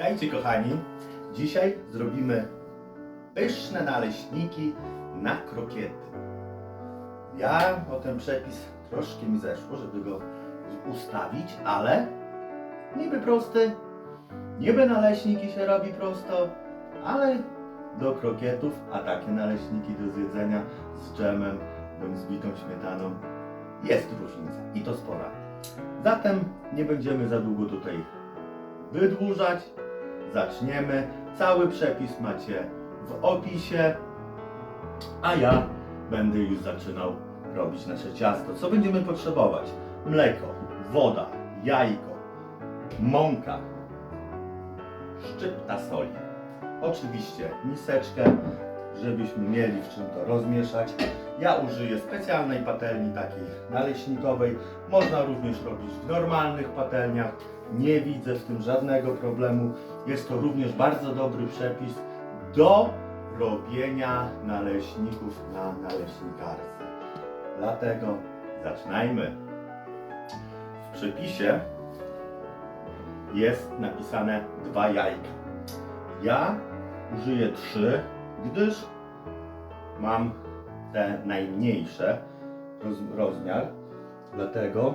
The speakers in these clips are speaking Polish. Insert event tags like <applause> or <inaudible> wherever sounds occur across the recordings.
Witajcie kochani. Dzisiaj zrobimy pyszne naleśniki na krokiety. Ja o ten przepis troszkę mi zeszło, żeby go ustawić, ale niby prosty, niby naleśniki się robi prosto, ale do krokietów, a takie naleśniki do zjedzenia z dżemem bądź z bitą śmietaną jest różnica i to spora. Zatem nie będziemy za długo tutaj wydłużać. Zaczniemy. Cały przepis macie w opisie, a ja będę już zaczynał robić nasze ciasto. Co będziemy potrzebować? Mleko, woda, jajko, mąka, szczypta soli. Oczywiście miseczkę, żebyśmy mieli w czym to rozmieszać. Ja użyję specjalnej patelni takiej naleśnikowej. Można również robić w normalnych patelniach. Nie widzę w tym żadnego problemu. Jest to również bardzo dobry przepis do robienia naleśników na naleśnikarce. Dlatego zaczynajmy. W przepisie jest napisane dwa jajka. Ja użyję trzy, gdyż mam te najmniejsze roz, rozmiar, dlatego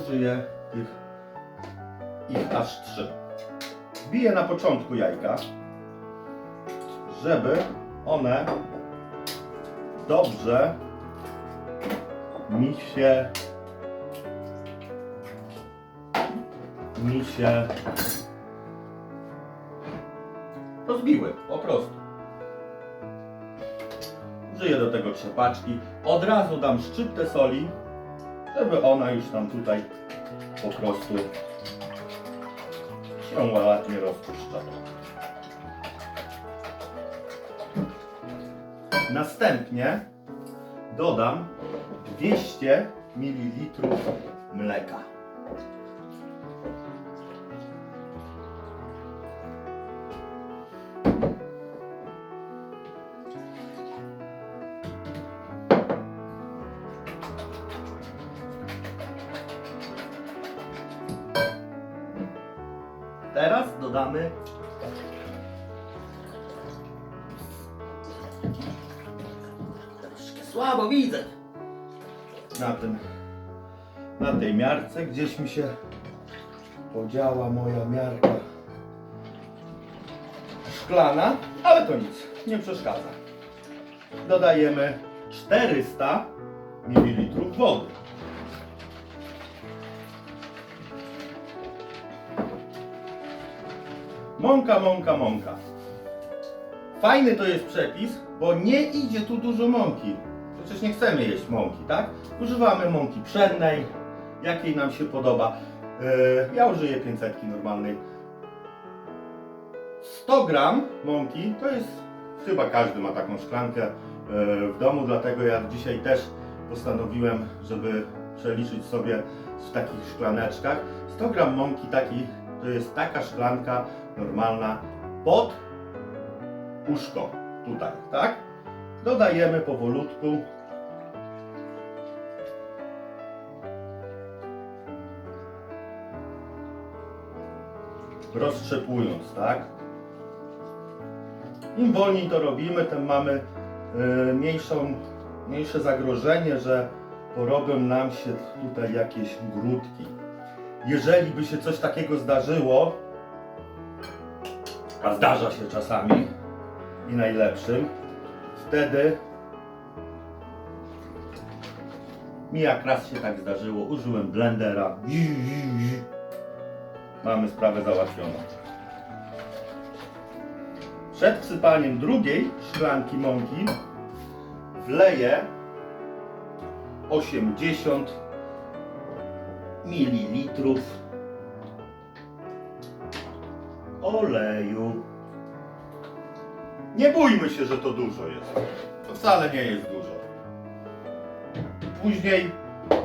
użyję tych ich aż trzy. Biję na początku jajka, żeby one dobrze mi się mi się rozbiły, po prostu. Użyję do tego trzepaczki. Od razu dam szczyptę soli, żeby ona już tam tutaj po prostu się ładnie rozpuszcza. Następnie dodam 200 ml mleka. Teraz dodamy troszkę słabo widzę na tym na tej miarce gdzieś mi się podziała moja miarka szklana, ale to nic, nie przeszkadza. Dodajemy 400 ml wody. Mąka, mąka, mąka. Fajny to jest przepis, bo nie idzie tu dużo mąki. Przecież nie chcemy jeść mąki, tak? Używamy mąki pszennej, jakiej nam się podoba. Yy, ja użyję 500 normalnej. 100 gram mąki to jest, chyba każdy ma taką szklankę yy, w domu, dlatego ja dzisiaj też postanowiłem, żeby przeliczyć sobie w takich szklaneczkach. 100 gram mąki takiej to jest taka szklanka normalna pod uszko tutaj, tak? Dodajemy powolutku. Roztrzepując, tak? Im wolniej to robimy, tym mamy y, mniejszą, mniejsze zagrożenie, że porobią nam się tutaj jakieś grudki. Jeżeli by się coś takiego zdarzyło, a zdarza się czasami i najlepszym, wtedy mi jak raz się tak zdarzyło, użyłem blendera. Mamy sprawę załatwioną. Przed wsypaniem drugiej szklanki mąki wleję 80 ml oleju. Nie bójmy się, że to dużo jest. To wcale nie jest dużo. Później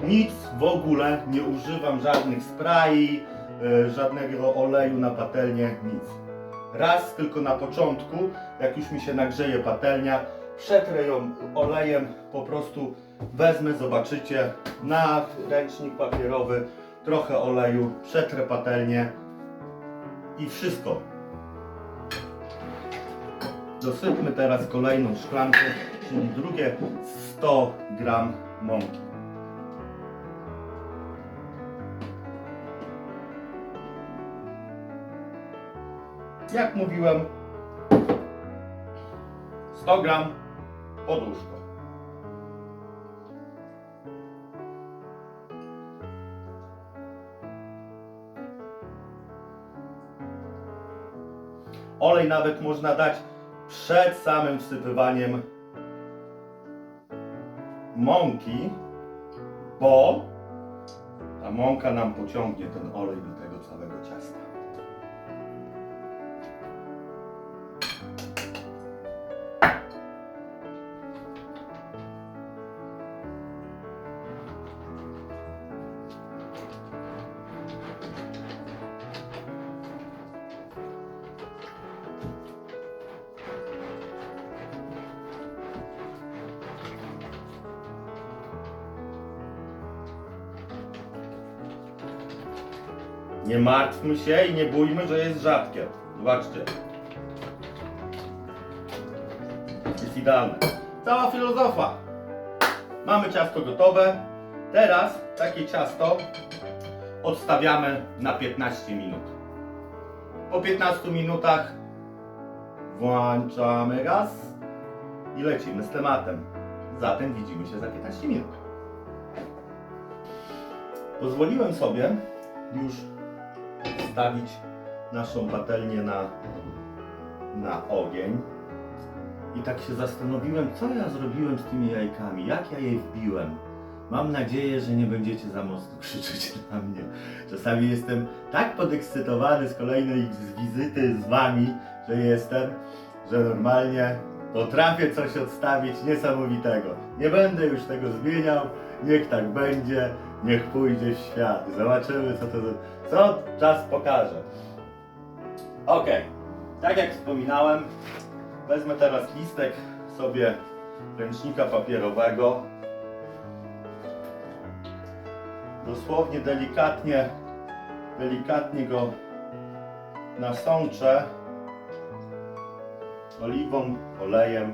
nic w ogóle nie używam żadnych spray, e, żadnego oleju na patelnię, nic. Raz tylko na początku, jak już mi się nagrzeje patelnia, przetrę ją olejem, po prostu wezmę, zobaczycie, na ręcznik papierowy trochę oleju, przetrę patelnię i wszystko. Dosypmy teraz kolejną szklankę, czyli drugie 100 gram mąki. Jak mówiłem, 100 gram poduszka. Olej nawet można dać przed samym wsypywaniem mąki, bo ta mąka nam pociągnie ten olej do tego Nie martwmy się i nie bójmy, że jest rzadkie. Zobaczcie. Jest idealne. Cała filozofia. Mamy ciasto gotowe. Teraz takie ciasto odstawiamy na 15 minut. Po 15 minutach włączamy gaz i lecimy z tematem. Zatem widzimy się za 15 minut. Pozwoliłem sobie już wstawić naszą patelnię na, na ogień. I tak się zastanowiłem, co ja zrobiłem z tymi jajkami, jak ja je wbiłem. Mam nadzieję, że nie będziecie za mocno <laughs> krzyczeć na mnie. Czasami jestem tak podekscytowany z kolejnej z wizyty z wami, że jestem, że normalnie potrafię coś odstawić niesamowitego. Nie będę już tego zmieniał, niech tak będzie, niech pójdzie w świat. Zobaczymy, co to co czas pokaże. Ok, tak jak wspominałem, wezmę teraz listek sobie ręcznika papierowego. Dosłownie delikatnie, delikatnie go nasączę oliwą, olejem.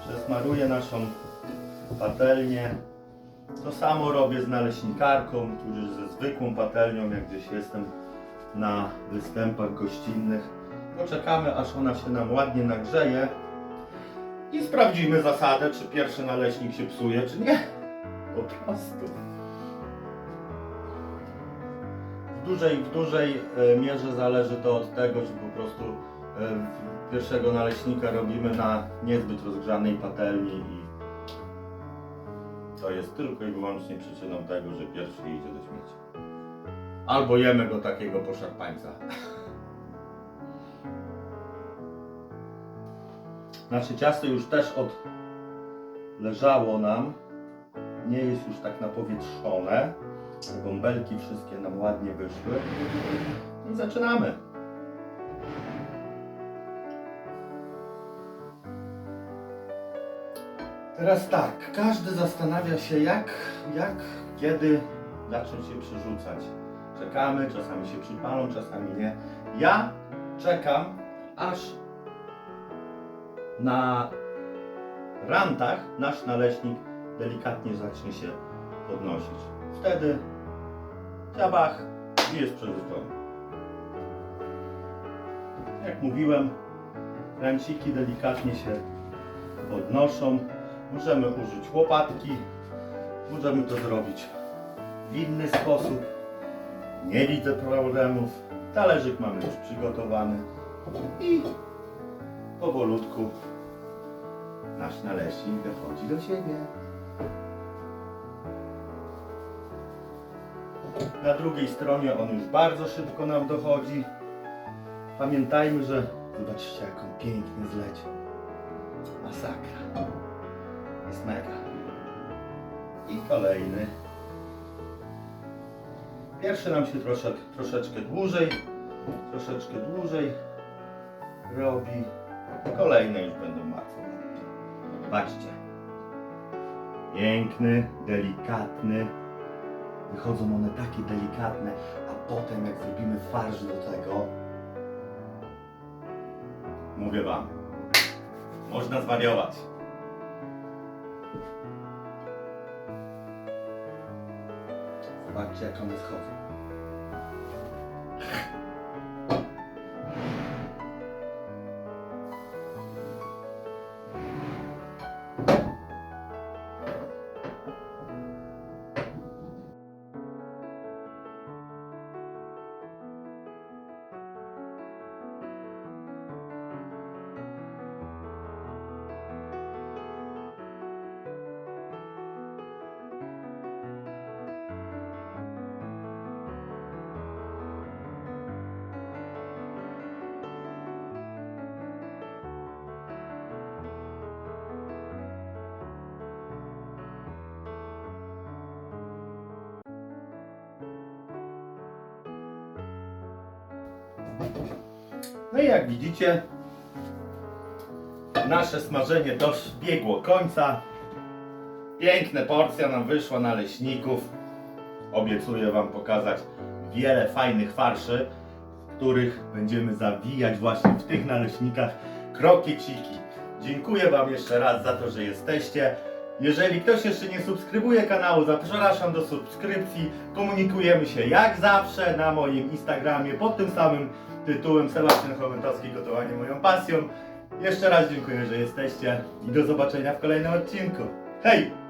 Przesmaruję naszą patelnię. To samo robię z naleśnikarką, tudzież ze zwykłą patelnią, jak gdzieś jestem na występach gościnnych. Poczekamy, aż ona się nam ładnie nagrzeje i sprawdzimy zasadę, czy pierwszy naleśnik się psuje, czy nie. Po prostu. W dużej, w dużej e, mierze zależy to od tego, że po prostu e, pierwszego naleśnika robimy na niezbyt rozgrzanej patelni to jest tylko i wyłącznie przyczyną tego, że pierwszy idzie do śmieci. Albo jemy go takiego poszarpańca. <laughs> Nasze ciasto już też od leżało nam. Nie jest już tak napowietrzone. Te Bąbelki wszystkie nam ładnie wyszły. I zaczynamy. Teraz tak, każdy zastanawia się jak, jak, kiedy zacząć się przerzucać. Czekamy, czasami się przypalą, czasami nie. Ja czekam, aż na rantach nasz naleśnik delikatnie zacznie się podnosić. Wtedy ciabach i jest przerzucony. Jak mówiłem, ranciki delikatnie się podnoszą. Możemy użyć łopatki, możemy to zrobić w inny sposób. Nie widzę problemów. Talerzyk mamy już przygotowany i powolutku nasz naleśnik dochodzi do siebie. Na drugiej stronie on już bardzo szybko nam dochodzi. Pamiętajmy, że zobaczcie jak on pięknie zleciał. Masakra. Jest mega. I kolejny. Pierwszy nam się troszeczkę, dłużej, troszeczkę dłużej robi. Kolejne już będą łatwo. Patrzcie. Piękny, delikatny. Wychodzą one takie delikatne, a potem jak zrobimy farsz do tego, mówię wam, Można zwariować. Zobaczcie jak one schodzą. No i jak widzicie, nasze smażenie dobiegło końca. Piękna porcja nam wyszła naleśników. Obiecuję Wam pokazać wiele fajnych farszy, których będziemy zawijać właśnie w tych naleśnikach krokieciki. Dziękuję Wam jeszcze raz za to, że jesteście. Jeżeli ktoś jeszcze nie subskrybuje kanału, zapraszam do subskrypcji. Komunikujemy się jak zawsze na moim Instagramie pod tym samym tytułem Sebastian Chomętowski Gotowanie moją pasją. Jeszcze raz dziękuję, że jesteście i do zobaczenia w kolejnym odcinku. Hej!